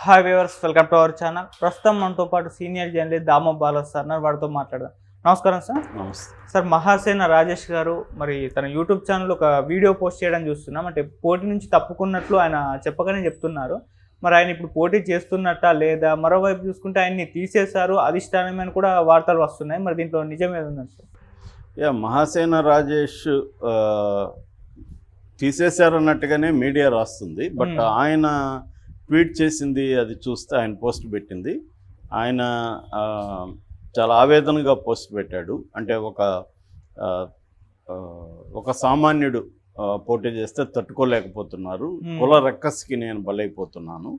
Hi viewers welcome to our channel ప్రస్తుతం మనతో పాటు సీనియర్ జర్నలిస్ట్ దామ బాలస్ సార్. వారితో మాట్లాడదాం. నమస్కారం సార్ నమస్తే. సార్ మహాసేన రాజేష్ గారు మరి తన యూట్యూబ్ ఛానల్ ఒక వీడియో పోస్ట్ చేయడం చూస్తున్నాం. అంటే పోటీ నుంచి తప్పుకున్నట్లు ఆయన చెప్పగానే చెప్తున్నారు. మరి ఆయన ఇప్పుడు పోటీ చేస్తున్నట్టా లేదా? మరోవైపు చూసుకుంటే ఆయన్ని తీసేశారు. అధిష్టానం అని కూడా వార్తలు వస్తున్నాయి. మరి దీంట్లో నిజం ఏది ఉన్నది సార్ యా మహాసేన రాజేష్ తీసేశారన్నట్టుగానే మీడియా రాస్తుంది. బట్. ఆయన ట్వీట్ చేసింది అది చూస్తే ఆయన పోస్ట్ పెట్టింది. ఆయన చాలా ఆవేదనగా పోస్ట్ పెట్టాడు. అంటే ఒక ఒక సామాన్యుడు పోటీ చేస్తే తట్టుకోలేకపోతున్నారు. కుల రెక్కస్కి నేను బలైపోతున్నాను.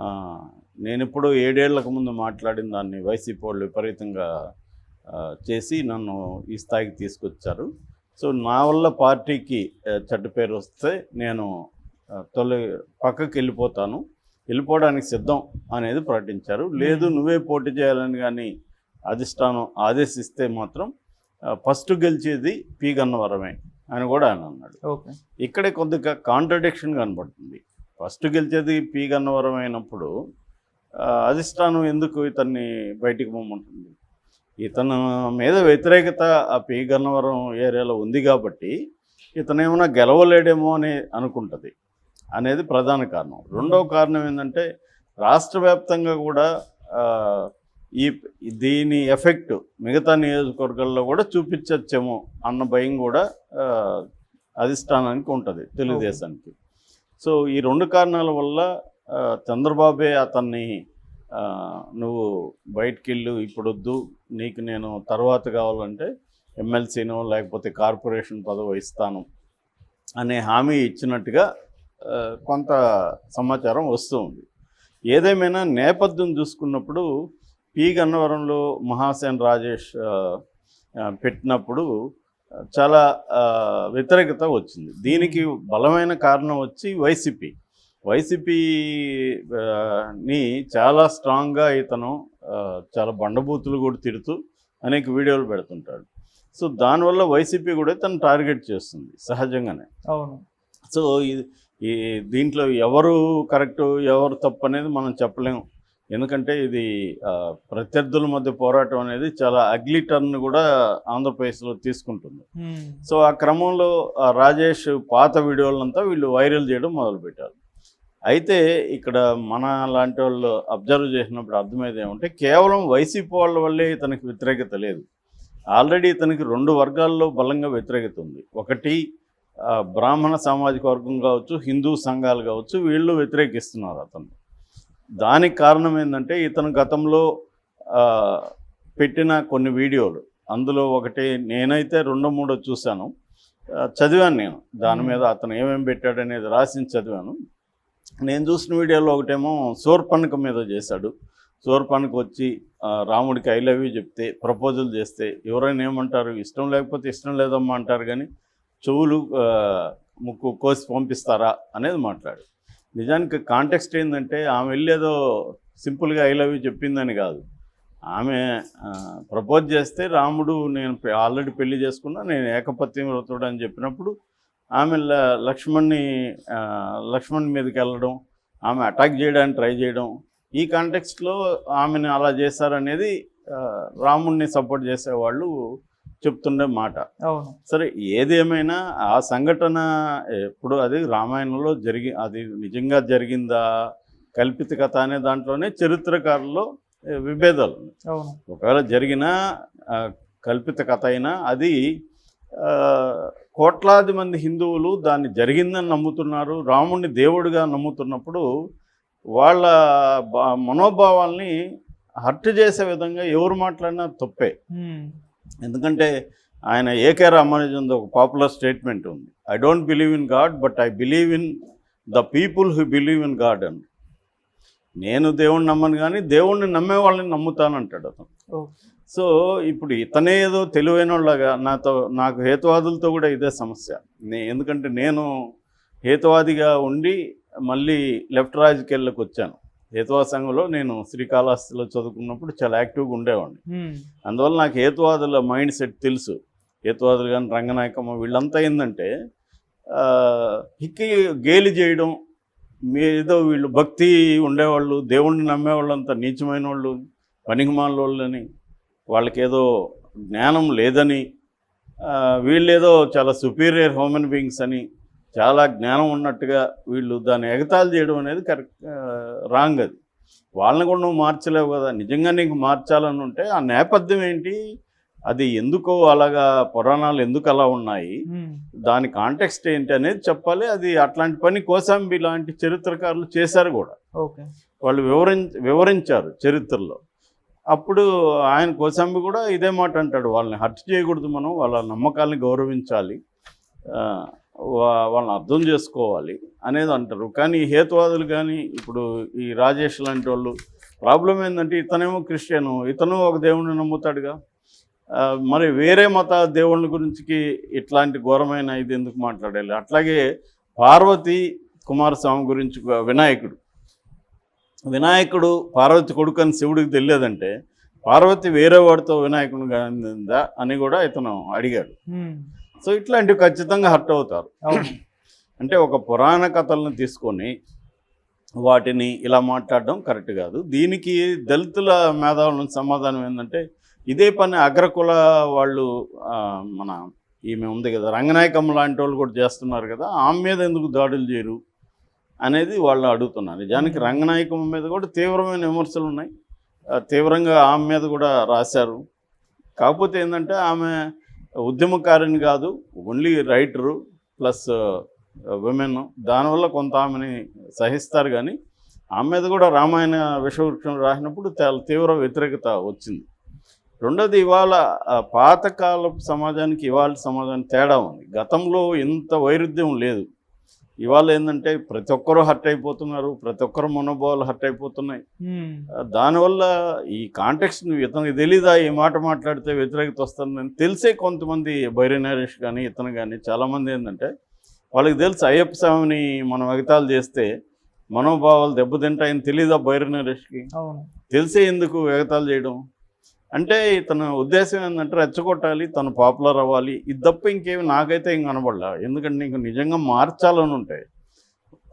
ఆ, నేను ఇప్పుడు ఏడేళ్ళకు ముందు మాట్లాడిన దాన్ని వైసీపీ వాళ్ళు విపరీతంగా చేసి నన్ను ఈ స్థాయికి తీసుకొచ్చారు. సో నా వల్ల పార్టీకి చెడ్డ పేరు వస్తే నేను తొలి పక్కకి వెళ్ళిపోతాను. వెళ్ళిపోవడానికి సిద్ధం అనేది ప్రకటించారు. లేదు నువ్వే పోటీ చేయాలని కానీ అధిష్టానం ఆదేశిస్తే మాత్రం ఫస్ట్ గెలిచేది పి. గన్నవరమే అని కూడా ఆయన అన్నాడు. ఓకే. ఇక్కడే కొద్దిగా కాంట్రడిక్షన్ కనబడుతుంది. ఫస్ట్ గెలిచేది పి. గన్నవరం అయినప్పుడు అధిష్టానం ఎందుకు ఇతన్ని బయటికి పొమ్మంటుంది? ఇతను మీద వ్యతిరేకత ఆ పి. గన్నవరం ఏరియాలో ఉంది కాబట్టి ఇతను ఏమైనా గెలవలేడేమో అని అనుకుంటుంది. అనేది ప్రధాన కారణం. రెండవ కారణం ఏంటంటే రాష్ట్ర వ్యాప్తంగా కూడా ఈ దీని ఎఫెక్ట్ మిగతా నియోజకవర్గాల్లో కూడా చూపించచ్చేమో అన్న భయం కూడా అధిష్టానానికి ఉంటుంది తెలుగుదేశానికి. సో ఈ రెండు కారణాల వల్ల చంద్రబాబే అతన్ని నువ్వు బయటికి వెళ్ళు ఇప్పుడు వద్దు నీకు నేను తర్వాత కావాలంటే ఎమ్మెల్సీనో లేకపోతే కార్పొరేషన్ పదవి ఇస్తాను అనే హామీ ఇచ్చినట్టుగా కొంత సమాచారం వస్తూ ఉంది. ఏదేమైనా నేపథ్యం చూసుకున్నప్పుడు పి. గన్నవరంలో మహాసేన్ రాజేష్ పెట్టినప్పుడు చాలా వ్యతిరేకత వచ్చింది. దీనికి బలమైన కారణం వచ్చి వైసీపీ. వైసీపీ ఆ, ని చాలా స్ట్రాంగ్గా ఇతను చాలా బండబూతులు కూడా తిడుతూ అనేక వీడియోలు పెడుతుంటాడు. సో దానివల్ల వైసీపీ కూడా తను టార్గెట్ చేస్తుంది సహజంగానే. అవును. సో ఇది ఈ దీంట్లో ఎవరు కరెక్ట్ ఎవరు తప్పు అనేది మనం చెప్పలేము. ఎందుకంటే ఇది ప్రత్యర్థుల మధ్య పోరాటం అనేది చాలా అగ్లీ టర్న్ కూడా ఆంధ్రప్రదేశ్లో తీసుకుంటుంది. సో ఆ క్రమంలో రాజేష్ పాత వీడియోలంతా వీళ్ళు వైరల్ చేయడం మొదలుపెట్టారు. అయితే ఇక్కడ మన లాంటి వాళ్ళు అబ్జర్వ్ చేసినప్పుడు అర్థమైంది ఏమంటే కేవలం వైసీపీ వాళ్ళ వల్లే ఇతనికి వ్యతిరేకత లేదు. ఆల్రెడీ ఇతనికి రెండు వర్గాల్లో బలంగా వ్యతిరేకత ఉంది. ఒకటి బ్రాహ్మణ సామాజిక వర్గం కావచ్చు హిందూ సంఘాలు కావచ్చు వీళ్ళు వ్యతిరేకిస్తున్నారు అతను దానికి కారణం ఏంటంటే ఇతను గతంలో పెట్టిన కొన్ని వీడియోలు. అందులో ఒకటి నేనైతే రెండో మూడో చూశాను. చదివాను నేను. దాని మీద అతను ఏమేమి పెట్టాడు అనేది రాసి చదివాను. నేను చూసిన వీడియోలో ఒకటేమో సోర్పణక మీద చేశాడు. సోర్పణకు వచ్చి రాముడికి ఐ లవ్ యూ చెప్తే ప్రపోజల్ చేస్తే ఎవరైనా ఏమంటారు? ఇష్టం లేకపోతే ఇష్టం లేదమ్మా అంటారు కానీ చెవులు ముక్కు కోసి పంపిస్తారా అనేది మాట్లాడు. నిజానికి కాంటెక్స్ట్ ఏంటంటే ఆమె వెళ్ళేదో సింపుల్గా ఐ లవ్ యూ చెప్పిందని కాదు. ఆమె ప్రపోజ్ చేస్తే రాముడు నేను ఆల్రెడీ పెళ్ళి చేసుకున్నా నేను ఏకపత్యం వ్రతుడు అని చెప్పినప్పుడు ఆమె లక్ష్మణ్ని లక్ష్మణ్ మీదకి వెళ్ళడం ఆమె అటాక్ చేయడానికి ట్రై చేయడం ఈ కాంటెక్స్ట్లో ఆమెను అలా చేశారనేది రాముడిని సపోర్ట్ చేసేవాళ్ళు చెప్తుండే మాట. సరే ఏది ఏమైనా ఆ సంఘటన ఎప్పుడు అది రామాయణంలో జరిగి అది నిజంగా జరిగిందా? కల్పిత కథ అనే దాంట్లోనే చరిత్రకారుల్లో ఏ, విభేదాలు ఒకవేళ జరిగిన కల్పిత కథ అయినా అది కోట్లాది మంది హిందువులు దాన్ని జరిగిందని నమ్ముతున్నారు రాముడిని దేవుడిగా నమ్ముతున్నప్పుడు వాళ్ళ మనోభావాల్ని హర్ట్ చేసే విధంగా ఎవరు మాట్లాడినా తప్పే. ఎందుకంటే ఆయన ఏకే రామానుజన్ ఒక పాపులర్ స్టేట్మెంట్ ఉంది. I don't believe in God but I believe in the people who believe in God అని నేను దేవుణ్ణి నమ్మను కానీ దేవుణ్ణి నమ్మే వాళ్ళని నమ్ముతానంటాడు అతను. సో ఇప్పుడు ఇతనే ఏదో తెలివైన వాళ్ళగా నాతో నాకు హేతువాదులతో కూడా ఇదే సమస్య. నే ఎందుకంటే నేను హేతువాదిగా ఉండి మళ్ళీ లెఫ్ట్ రాజకీయాల్లోకి వచ్చాను. హేతువాద సంఘంలో నేను శ్రీకాళహస్తిలో చదువుకున్నప్పుడు చాలా యాక్టివ్గా ఉండేవాడిని. అందువల్ల నాకు హేతువాదుల మైండ్ సెట్ తెలుసు హేతువాదులు కానీ రంగనాయకమ్మ వీళ్ళంతా ఏంటంటే హిక్కి గేలి చేయడం మీ ఏదో వీళ్ళు భక్తి ఉండేవాళ్ళు దేవుణ్ణి నమ్మేవాళ్ళంతా నీచమైన వాళ్ళు పనికిమాల వాళ్ళని వాళ్ళకేదో జ్ఞానం లేదని వీళ్ళేదో చాలా సుపీరియర్ హ్యూమన్ బీయింగ్స్ అని చాలా జ్ఞానం ఉన్నట్టుగా వీళ్ళు దాన్ని ఎగతాళి చేయడం అనేది కరెక్ట్ రాంగ్ అది. వాళ్ళని కూడా నువ్వు మార్చలేవు కదా. నిజంగా నీకు మార్చాలని ఉంటే ఆ నేపథ్యం ఏంటి? అది ఎందుకో అలాగా పురాణాలు ఎందుకు అలా ఉన్నాయి? దాని కాంటెక్స్ట్ ఏంటి అనేది చెప్పాలి. అది అట్లాంటి పని కోసాంబి లాంటి చరిత్రకారులు చేశారు కూడా. ఓకే. వాళ్ళు వివరిం వివరించారు చరిత్రలో. అప్పుడు ఆయన కోసాంబి కూడా ఇదే మాట అంటాడు. వాళ్ళని హర్ట్ చేయకూడదు మనం. వాళ్ళ నమ్మకాలని గౌరవించాలి. వాళ్ళని అర్థం చేసుకోవాలి అనేది అంటారు. కానీ హేతువాదులు కానీ ఇప్పుడు ఈ రాజేష్ లాంటి వాళ్ళు ప్రాబ్లం ఏంటంటే ఇతనేమో క్రిస్టియను ఇతను ఒక దేవుడిని నమ్ముతాడుగా. మరి వేరే మత దేవుళ్ళ గురించి ఇట్లాంటి ఘోరమైన ఇది ఎందుకు మాట్లాడాలి? అట్లాగే పార్వతి కుమారస్వామి గురించి వినాయకుడు. వినాయకుడు పార్వతి కొడుకు అని శివుడికి తెలియదంటే పార్వతి వేరే వాడితో వినాయకుడు కానిందా అని కూడా ఇతను అడిగాడు. సో ఇట్లాంటివి ఖచ్చితంగా హర్ట్ అవుతారు. అంటే ఒక పురాణ కథలను తీసుకొని వాటిని ఇలా మాట్లాడడం కరెక్ట్ కాదు. దీనికి దళితుల మేధావుల సమాధానం ఏంటంటే ఇదే పని అగ్రకుల వాళ్ళు మన ఈమె ఉంది కదా రంగనాయకమ్మ లాంటి వాళ్ళు కూడా చేస్తున్నారు కదా ఆమె మీద ఎందుకు దాడులు చేయరు అనేది వాళ్ళు అడుగుతున్నారు. నిజానికి రంగనాయకమ్మ మీద కూడా తీవ్రమైన విమర్శలు ఉన్నాయి. తీవ్రంగా ఆమె మీద కూడా రాశారు. కాకపోతే ఏంటంటే ఆమె ఉద్యమకారిని కాదు ఓన్లీ రైటరు ప్లస్ విమెన్ దానివల్ల కొంత ఆమెని సహిస్తారు కానీ ఆమె మీద కూడా రామాయణ విషవృక్షం రాసినప్పుడు చాలా తీవ్ర వ్యతిరేకత వచ్చింది. రెండోది ఇవాళ పాతకాల పాతకాలపు సమాజానికి ఇవాళ సమాజానికి తేడా ఉంది. గతంలో ఇంత వైరుధ్యం లేదు. ఇవాళ ఏంటంటే ప్రతి ఒక్కరూ హర్ట్ అయిపోతున్నారు ప్రతి ఒక్కరు మనోభావాలు హర్ట్ అయిపోతున్నాయి. దానివల్ల ఈ కాంటెక్స్ట్ నువ్వు ఇతనికి తెలీదా? ఈ మాట మాట్లాడితే వ్యతిరేకత వస్తుందని తెలిసే కొంతమంది బైరి నరేష్ కానీ ఇతను కానీ చాలామంది ఏంటంటే వాళ్ళకి తెలుసు అయ్యప్ప స్వామిని మనం ఎగతాలు చేస్తే మనోభావాలు దెబ్బతింటాయని తెలీదా బైరి నరేష్కి? తెలిసే ఎందుకు ఎగతాలు చేయడం? అంటే ఇతను ఉద్దేశం ఏంటంటే రెచ్చగొట్టాలి తను పాపులర్ అవ్వాలి. ఇది తప్ప ఇంకేమి నాకైతే ఇంక కనబడలా. ఎందుకంటే నీకు నిజంగా మార్చాలని ఉంటాయి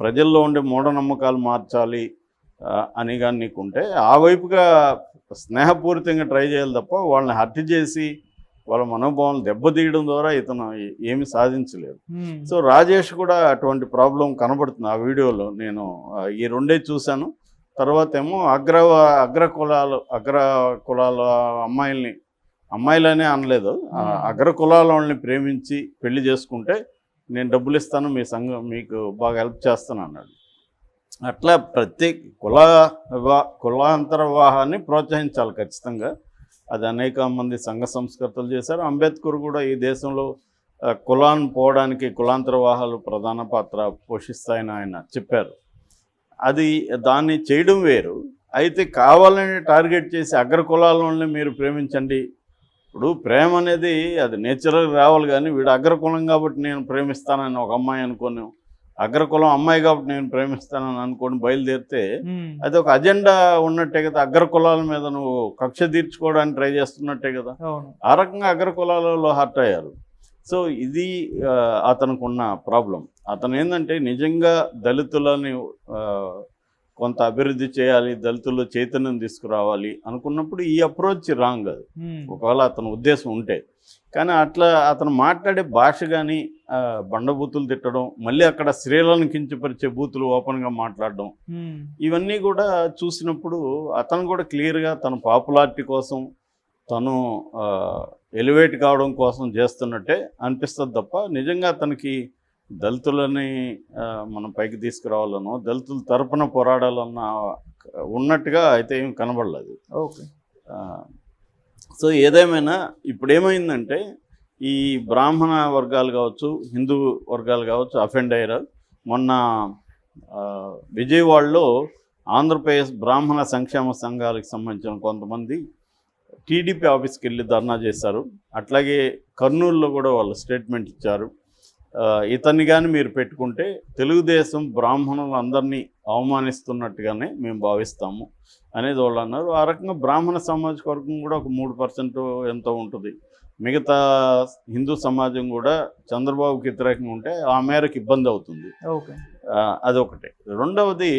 ప్రజల్లో ఉండే మూఢనమ్మకాలు మార్చాలి అని కానీ నీకు ఉంటే ఆ వైపుగా స్నేహపూరితంగా ట్రై చేయాలి తప్ప వాళ్ళని హత్య చేసి వాళ్ళ మనోభావాలను దెబ్బతీయడం ద్వారా ఇతను ఏమి సాధించలేదు. సో రాజేష్ కూడా అటువంటి ప్రాబ్లం కనబడుతుంది ఆ వీడియోలో. నేను ఈ రెండే చూశాను. తర్వాత ఏమో అగ్ర అగ్ర కులాలు అగ్ర కులాల అమ్మాయిల్ని అమ్మాయిలనే అనలేదు. అగ్ర కులాల వాళ్ళని ప్రేమించి పెళ్ళి చేసుకుంటే నేను డబ్బులు ఇస్తాను మీ సంఘం మీకు బాగా హెల్ప్ చేస్తాను అన్నాడు. అట్లా ప్రతి కుల కులాంతర వివాహాన్ని ప్రోత్సహించాలి ఖచ్చితంగా. అది అనేక మంది సంఘ సంస్కర్తలు చేశారు. అంబేద్కర్ కూడా ఈ దేశంలో కులాన్ని పోవడానికి కులాంతర వివాహాలు ప్రధాన పాత్ర పోషిస్తాయని ఆయన చెప్పారు. అది దాన్ని చేయడం వేరు. అయితే కావాలని టార్గెట్ చేసి అగ్ర కులాల వాళ్ళని మీరు ప్రేమించండి. ఇప్పుడు ప్రేమ అనేది అది నేచురల్గా రావాలి కానీ వీడు అగ్రకులం కాబట్టి నేను ప్రేమిస్తానని ఒక అమ్మాయి అనుకోను. అగ్రకులం అమ్మాయి కాబట్టి నేను ప్రేమిస్తానని అనుకొని బయలుదేరితే అది ఒక అజెండా ఉన్నట్టే కదా. అగ్ర కులాల మీద నువ్వు కక్ష తీర్చుకోవడానికి ట్రై చేస్తున్నట్టే కదా. ఆ రకంగా అగ్ర కులాలలో హర్ట్ అయ్యారు. సో ఇది ఆ, అతనికి ఉన్న ప్రాబ్లం అతను ఏంటంటే నిజంగా దళితులని కొంత అభివృద్ధి చేయాలి దళితుల్లో చైతన్యం తీసుకురావాలి అనుకున్నప్పుడు ఈ అప్రోచ్ రాంగ్ అది. ఒకవేళ అతని ఉద్దేశం ఉంటే. కానీ అట్లా అతను మాట్లాడే భాష కానీ బండబూతులు తిట్టడం మళ్ళీ అక్కడ స్త్రీలను కించపరిచే బూతులు ఓపెన్గా మాట్లాడడం ఇవన్నీ కూడా చూసినప్పుడు అతను కూడా క్లియర్గా తన పాపులారిటీ కోసం తను ఎలివేట్ కావడం కోసం చేస్తున్నట్టే అనిపిస్తుంది తప్ప నిజంగా అతనికి దళితులని మనం పైకి తీసుకురావాలనో దళితుల తరపున పోరాడాలన్న ఉన్నట్టుగా అయితే ఏం కనబడలేదు. ఓకే. సో ఏదేమైనా ఇప్పుడు ఏమైందంటే ఈ బ్రాహ్మణ వర్గాలు కావచ్చు హిందూ వర్గాలు కావచ్చు అఫెండ్ అయ్యారు. మొన్న విజయవాడలో ఆంధ్రప్రదేశ్ బ్రాహ్మణ సంక్షేమ సంఘాలకు సంబంధించిన కొంతమంది టీడీపీ ఆఫీస్కి వెళ్ళి ధర్నా చేశారు. అట్లాగే కర్నూలులో కూడా వాళ్ళు స్టేట్మెంట్ ఇచ్చారు. ఇతన్ని కానీ మీరు పెట్టుకుంటే తెలుగుదేశం బ్రాహ్మణులు అందరినీ అవమానిస్తున్నట్టుగానే మేము భావిస్తాము అనేది వాళ్ళు అన్నారు. ఆ రకంగా బ్రాహ్మణ సమాజ వర్గం కూడా ఒక మూడు పర్సెంట్ ఎంతో ఉంటుంది. మిగతా హిందూ సమాజం కూడా చంద్రబాబుకి వ్యతిరేకంగా ఉంటే ఆ మేరకు ఇబ్బంది అవుతుంది. అదొకటి. రెండవది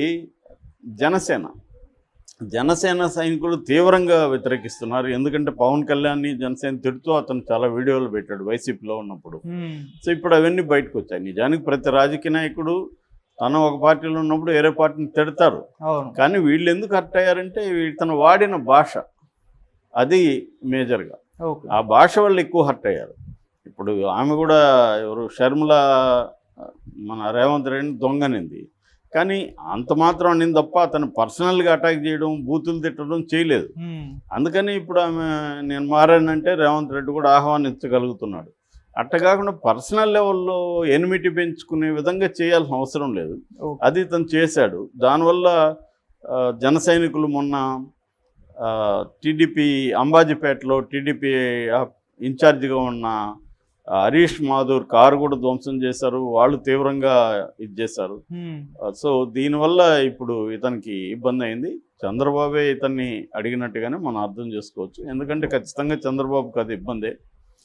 జనసేన. జనసేన సైనికులు తీవ్రంగా వ్యతిరేకిస్తున్నారు. ఎందుకంటే పవన్ కళ్యాణ్ని జనసేన తిడుతూ అతను చాలా వీడియోలు పెట్టాడు వైసీపీలో ఉన్నప్పుడు. సో ఇప్పుడు అవన్నీ బయటకు వచ్చాయి నిజానికి ప్రతి రాజకీయ నాయకుడు తను ఒక పార్టీలో ఉన్నప్పుడు వేరే పార్టీని తిడతారు. కానీ వీళ్ళు ఎందుకు హర్ట్ అయ్యారంటే తను వాడిన భాష అది మేజర్గా. ఆ భాష వల్ల ఎక్కువ హర్ట్ అయ్యారు. ఇప్పుడు ఆమె కూడా ఎవరు? షర్మిల మన రేవంత్ రెడ్డిని దొంగనింది. కానీ అంత మాత్రం అనింది తప్ప అతను పర్సనల్గా అటాక్ చేయడం బూతులు తిట్టడం చేయలేదు. అందుకని ఇప్పుడు ఆమె నేను మారానంటే రేవంత్ రెడ్డి కూడా ఆహ్వానించగలుగుతున్నాడు. అట్ట కాకుండా పర్సనల్ లెవెల్లో ఎనిమిటీ పెంచుకునే విధంగా చేయాల్సిన అవసరం లేదు. అది తను చేశాడు. దానివల్ల జన సైనికులు మొన్న టీడీపీ అంబాజీపేటలో టీడీపీ ఇన్ఛార్జిగా ఉన్న హరీష్ మాధూర్ కారు కూడా ధ్వంసం చేశారు. వాళ్ళు తీవ్రంగా ఇది చేశారు. సో దీనివల్ల ఇప్పుడు ఇతనికి ఇబ్బంది అయింది. చంద్రబాబే ఇతన్ని అడిగినట్టుగానే మనం అర్థం చేసుకోవచ్చు. ఎందుకంటే ఖచ్చితంగా చంద్రబాబుకి అది ఇబ్బందే.